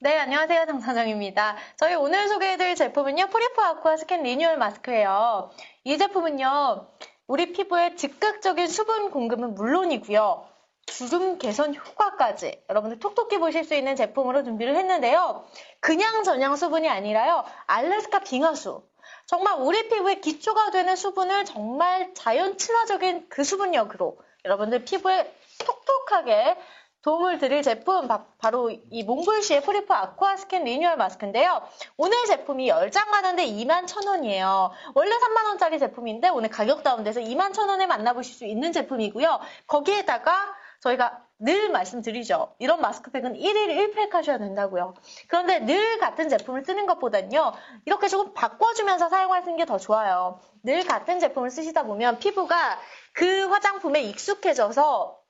네, 안녕하세요. 장사정입니다. 저희 오늘 소개해드릴 제품은요, 프리프 아쿠아 스킨 리뉴얼 마스크예요. 이 제품은요, 우리 피부에 즉각적인 수분 공급은 물론이고요. 주름 개선 효과까지 여러분들 톡톡히 보실 수 있는 제품으로 준비를 했는데요. 그냥 저냥 수분이 아니라요. 알래스카 빙하수. 정말 우리 피부에 기초가 되는 수분을 정말 자연 친화적인 그 수분력으로 여러분들 피부에 톡톡하게 도움을 드릴 제품 바, 로 이 몽골시의 프리프 아쿠아 스킨 리뉴얼 마스크인데요. 오늘 제품이 10장 가는데 2만 1,000원이에요. 원래 3만 원짜리 제품인데 오늘 가격 다운돼서 2만 1,000원에 만나보실 수 있는 제품이고요. 거기에다가 저희가 늘 말씀드리죠. 이런 마스크팩은 1일 1팩 하셔야 된다고요. 그런데 늘 같은 제품을 쓰는 것보단요. 이렇게 조금 바꿔주면서 사용하시는 게 더 좋아요. 늘 같은 제품을 쓰시다 보면 피부가 그 화장품에 익숙해져서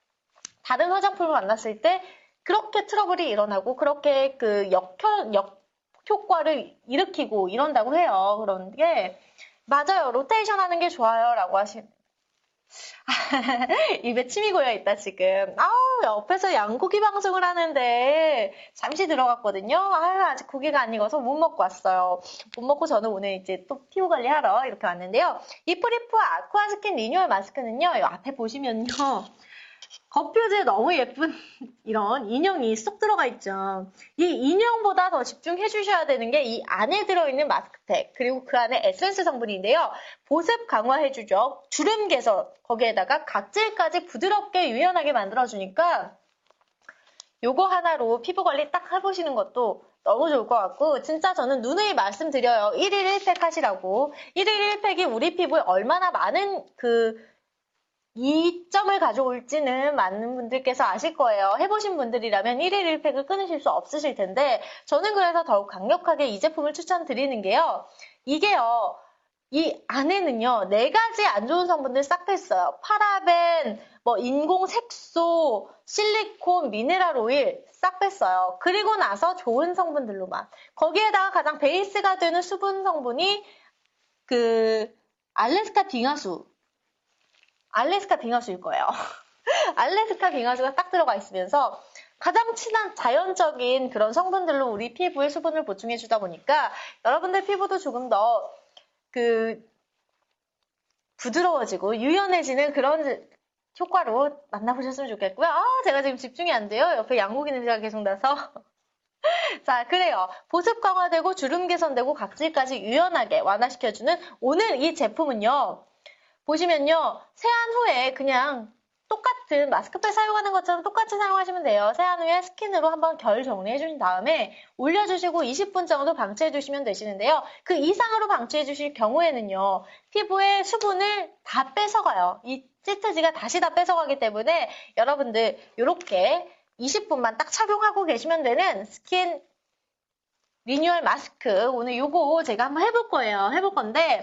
다른 화장품을 만났을 때 그렇게 트러블이 일어나고 그렇게 그 역효, 역 효과를 일으키고 이런다고 해요. 그런 게 맞아요. 로테이션 하는 게 좋아요. 라고 하시는 입에 침이 고여 있다 지금. 아우 옆에서 양고기 방송을 하는데 잠시 들어갔거든요. 아유 아직 고기가 안 익어서 못 먹고 왔어요. 못 먹고 저는 오늘 이제 또 피부 관리하러 이렇게 왔는데요. 이 프리프 아쿠아 스킨 리뉴얼 마스크는요. 이 앞에 보시면요. 겉표지에 너무 예쁜 이런 인형이 쏙 들어가 있죠. 이 인형보다 더 집중해 주셔야 되는 게 이 안에 들어있는 마스크팩 그리고 그 안에 에센스 성분인데요. 보습 강화해 주죠. 주름 개선 거기에다가 각질까지 부드럽게 유연하게 만들어 주니까 요거 하나로 피부 관리 딱 해보시는 것도 너무 좋을 것 같고 진짜 저는 누누이 말씀드려요. 1일 1팩 하시라고. 1일 1팩이 우리 피부에 얼마나 많은 그 이점을 가져올지는 많은 분들께서 아실 거예요. 해보신 분들이라면 1일 1팩을 끊으실 수 없으실 텐데 저는 그래서 더욱 강력하게 이 제품을 추천드리는 게요. 이게요. 이 안에는요. 네 가지 안 좋은 성분들 싹 뺐어요. 파라벤, 뭐 인공 색소, 실리콘, 미네랄 오일 싹 뺐어요. 그리고 나서 좋은 성분들로만. 거기에다가 가장 베이스가 되는 수분 성분이 그 알래스카 빙하수 알래스카 빙하수일 거예요. 알래스카 빙하수가 딱 들어가 있으면서 가장 친한 자연적인 그런 성분들로 우리 피부에 수분을 보충해 주다 보니까 여러분들 피부도 조금 더 그 부드러워지고 유연해지는 그런 효과로 만나보셨으면 좋겠고요. 아, 제가 지금 집중이 안 돼요. 옆에 양고기 냄새가 계속 나서. 자, 그래요. 보습 강화되고 주름 개선되고 각질까지 유연하게 완화시켜주는 오늘 이 제품은요. 보시면요. 세안 후에 그냥 똑같은 마스크팩 사용하는 것처럼 똑같이 사용하시면 돼요. 세안 후에 스킨으로 한번 결 정리해 주신 다음에 올려주시고 20분 정도 방치해 주시면 되시는데요. 그 이상으로 방치해 주실 경우에는요. 피부에 수분을 다 뺏어가요. 이 찌트지가 다시 다 뺏어가기 때문에 여러분들 이렇게 20분만 딱 착용하고 계시면 되는 스킨 리뉴얼 마스크 오늘 요거 제가 한번 해볼 거예요. 해볼 건데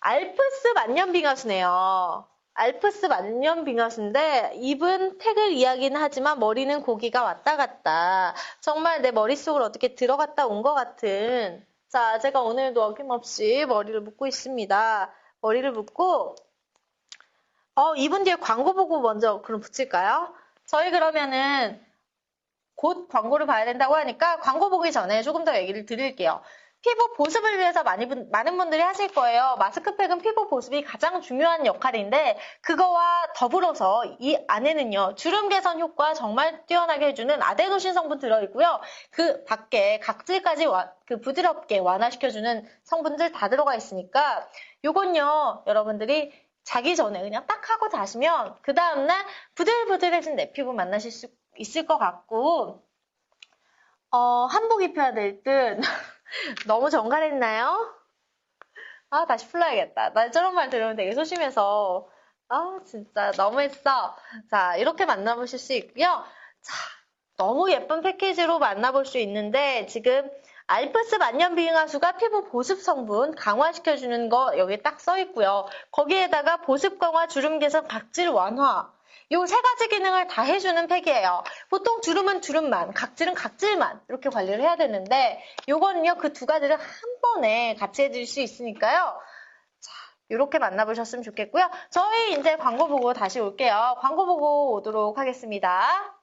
알프스 만년빙하수네요. 알프스 만년빙하수인데 입은 택을 이야기는 하지만 머리는 고기가 왔다 갔다. 정말 내 머릿속을 어떻게 들어갔다 온 것 같은 자, 제가 오늘도 어김없이 머리를 묶고 있습니다. 머리를 묶고 어, 이분 뒤에 광고 보고 먼저 그럼 붙일까요? 저희 그러면은 곧 광고를 봐야 된다고 하니까 광고 보기 전에 조금 더 얘기를 드릴게요. 피부 보습을 위해서 많이, 많은 분들이 하실 거예요. 마스크팩은 피부 보습이 가장 중요한 역할인데 그거와 더불어서 이 안에는요. 주름 개선 효과 정말 뛰어나게 해주는 아데노신 성분 들어있고요. 그 밖에 각질까지 와, 그 부드럽게 완화시켜주는 성분들 다 들어가 있으니까 요건요. 여러분들이 자기 전에 그냥 딱 하고 자시면 그 다음날 부들부들해진 내 피부 만나실 수 있을 것 같고 어, 한복 입혀야 될 듯. 너무 정갈했나요? 아, 다시 풀러야겠다. 나 저런 말 들으면 되게 소심해서. 아, 진짜 너무했어. 자, 이렇게 만나보실 수 있고요. 자, 너무 예쁜 패키지로 만나볼 수 있는데, 지금 알프스 만년 비행하수가 피부 보습 성분 강화시켜주는 거 여기 딱 써 있고요. 거기에다가 보습 강화, 주름 개선, 각질 완화, 요 세 가지 기능을 다 해주는 팩이에요. 보통 주름은 주름만, 각질은 각질만 이렇게 관리를 해야 되는데 요거는요 그 두 가지를 한 번에 같이 해드릴 수 있으니까요. 자, 이렇게 만나보셨으면 좋겠고요. 저희 이제 광고 보고 다시 올게요. 광고 보고 오도록 하겠습니다.